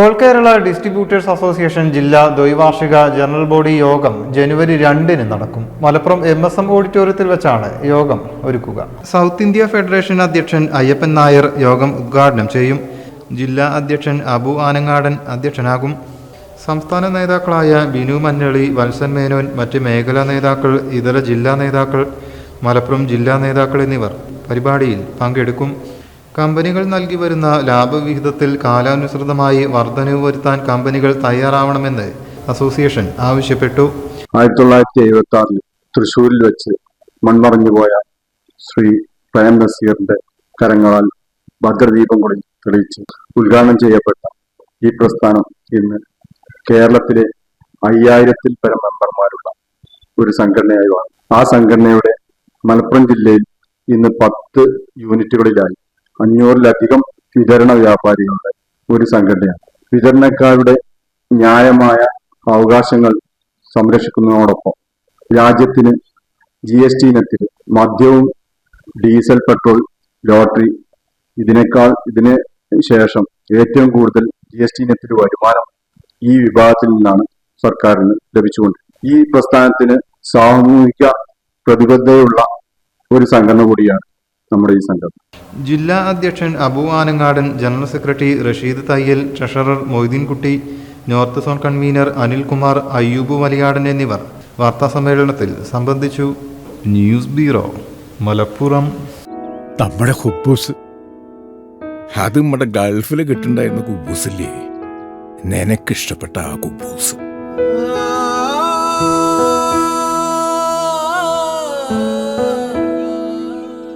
All Kerala distributors association ജില്ലാ ദ്വൈവാർഷിക general body യോഗം ജനുവരി രണ്ടിന് നടക്കും. മലപ്പുറം എം എസ് എം ഓഡിറ്റോറിയത്തിൽ വെച്ചാണ് യോഗം ഒരുക്കുക. സൗത്ത് ഇന്ത്യ ഫെഡറേഷൻ അധ്യക്ഷൻ അയ്യപ്പൻ നായർ യോഗം ഉദ്ഘാടനം ചെയ്യും. ജില്ലാ അധ്യക്ഷൻ അബു ആനങ്ങാടൻ അധ്യക്ഷനാകും. സംസ്ഥാന നേതാക്കളായ ബിനു മന്നളി വത്സൻ മേനോൻ മറ്റ് മേഖലാ നേതാക്കൾ ഇതര ജില്ലാ നേതാക്കൾ മലപ്പുറം ജില്ലാ നേതാക്കൾ എന്നിവർ പരിപാടിയിൽ പങ്കെടുക്കും. കമ്പനികൾ നൽകി വരുന്ന ലാഭവിഹിതത്തിൽ കാലാനുസൃതമായി വർധനവ് വരുത്താൻ കമ്പനികൾ തയ്യാറാവണമെന്ന് അസോസിയേഷൻ ആവശ്യപ്പെട്ടു. ആയിരത്തി തൊള്ളായിരത്തി എഴുപത്തി ആറിൽ തൃശ്ശൂരിൽ വെച്ച് മൺമറഞ്ഞു പോയ ശ്രീ പ്രേം നസീറിന്റെ കരങ്ങളാൽ ഭദ്രദീപം കൂടി തെളിയിച്ച് ഉദ്ഘാടനം ചെയ്യപ്പെട്ട ഈ പ്രസ്ഥാനം ഇന്ന് കേരളത്തിലെ അയ്യായിരത്തിൽ പരം മെമ്പർമാരുള്ള ഒരു സംഘടനയായി ആ സംഘടനയുടെ മലപ്പുറം ജില്ലയിൽ ഇന്ന് പത്ത് യൂണിറ്റുകളിലായി അഞ്ഞൂറിലധികം വിതരണ വ്യാപാരികളുടെ ഒരു സംഘടനയാണ്. വിതരണക്കാരുടെ ന്യായമായ അവകാശങ്ങൾ സംരക്ഷിക്കുന്നതോടൊപ്പം രാജ്യത്തിന് ജി എസ് ടി ഇനത്തിൽ മദ്യവും ഡീസൽ പെട്രോൾ ലോട്ടറി ഇതിനേക്കാൾ ഇതിന് ശേഷം ഏറ്റവും കൂടുതൽ ജി എസ് ടി ഇനത്തിൽ വരുമാനം ഈ വിഭാഗത്തിൽ നിന്നാണ് സർക്കാരിന് ലഭിച്ചുകൊണ്ട്. ഈ പ്രസ്ഥാനത്തിന് സാമൂഹിക പ്രതിബദ്ധതയുള്ള ഒരു സംഘടന കൂടിയാണ് നമ്മുടെ ഈ സംഘടന. ജില്ലാ അധ്യക്ഷൻ Abu Anangadan general secretary Rasheed Thayyil treasurer Moideenkutty north zone convener Anilkumar Ayyub Valiyadan എന്നിവർ വാർത്താ സമ്മേളനത്തിൽ സംബന്ധിച്ചു. News bureau Malappuram. നമ്മുടെ ഹുബൂസ്. അത് നമ്മുടെ ഗൾഫിൽ കിട്ടുണ്ടായിരുന്ന കുബൂസില്ലേ? നിനക്കിഷ്ടപ്പെട്ട ആ കുബൂസ്.